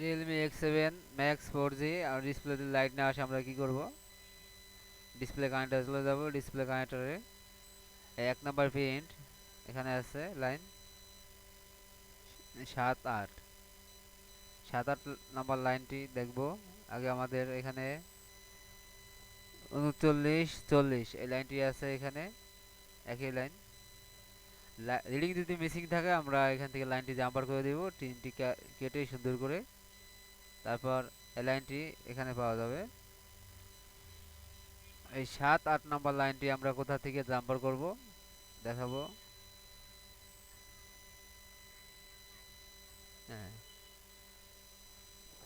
Realme X seven Max four G আর ডিসপ্লেতে light না আসে আমরা কি করব? ডিসপ্লে কানেক্টার চলে যাব ডিসপ্লে কানেক্টারে এক নাম্বার প্রিন্ট এখানে আছে লাইন সাত আট। সাত আট নাম্বার লাইনটি দেখব। আগে আমাদের এখানে উনচল্লিশ, চল্লিশ, এই লাইনটি আছে এখানে, একই লাইন রিডিং যদি মিসিং থাকে, আমরা এখান থেকে লাইনটি জাম্পার করে দেব। তিনটি কেটে সুন্দর করে তারপর লাইনটি এখানে পাওয়া যাবে। এই সাত, আট নম্বর লাইনটি আমরা কোথা থেকে জাম্পার করব? দেখাবো। হ্যাঁ।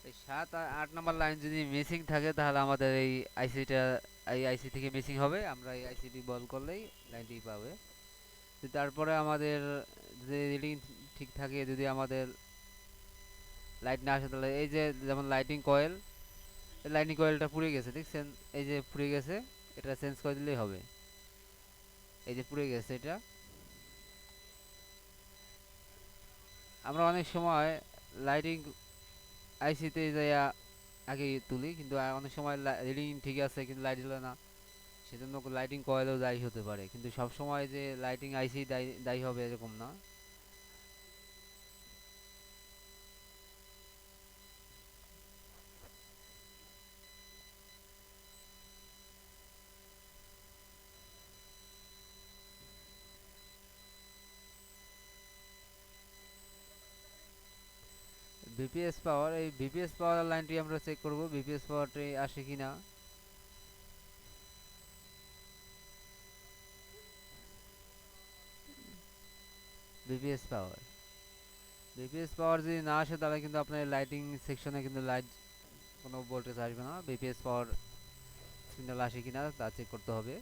এই সাত আট নম্বর লাইন যদি মিসিং থাকে, তাহলে আমাদের এই আইসিটা, এই আইসি থেকে মিসিং হবে। আমরা এই আইসিটি বল করলেই লাইনটি পাবে। তারপরে আমাদের যদি রিডিং ঠিক থাকে, যদি আমাদের লাইট না আসে এই যে যেমন লাইটিং কয়েল লাইটিং কয়েলটা পুড়ে গেছে দেখছেন এই যে পুড়ে গেছে, এটা চেঞ্জ করে দিলেই হবে। এই যে পুড়ে গেছে এটা। আমরা অনেক সময় লাইটিং আইসিতে যাইয়া আগে তুলি, কিন্তু অনেক সময় রিডিং ঠিক আছে, কিন্তু লাইট জ্বলে না। সেজন্য লাইটিং কয়েলও দায়ী হতে পারে। কিন্তু সব সময় যে লাইটিং আইসি দায়ী দায়ী হবে এরকম না। ভিপিএস পাওয়ার এই ভিপিএস পাওয়ার লাইনটি আমরা চেক করব ভিপিএস পাওয়ারটি আসে কিনা। বিপিএস পাওয়ার বিপিএস পাওয়ার যদি না আসে, তাহলে কিন্তু আপনার লাইটিং সেকশনে কিন্তু লাইট কোনো ভোল্টেজ আসবে না। বিপিএস পাওয়ার সিগন্যাল আসে কিনা, তা চেক করতে হবে।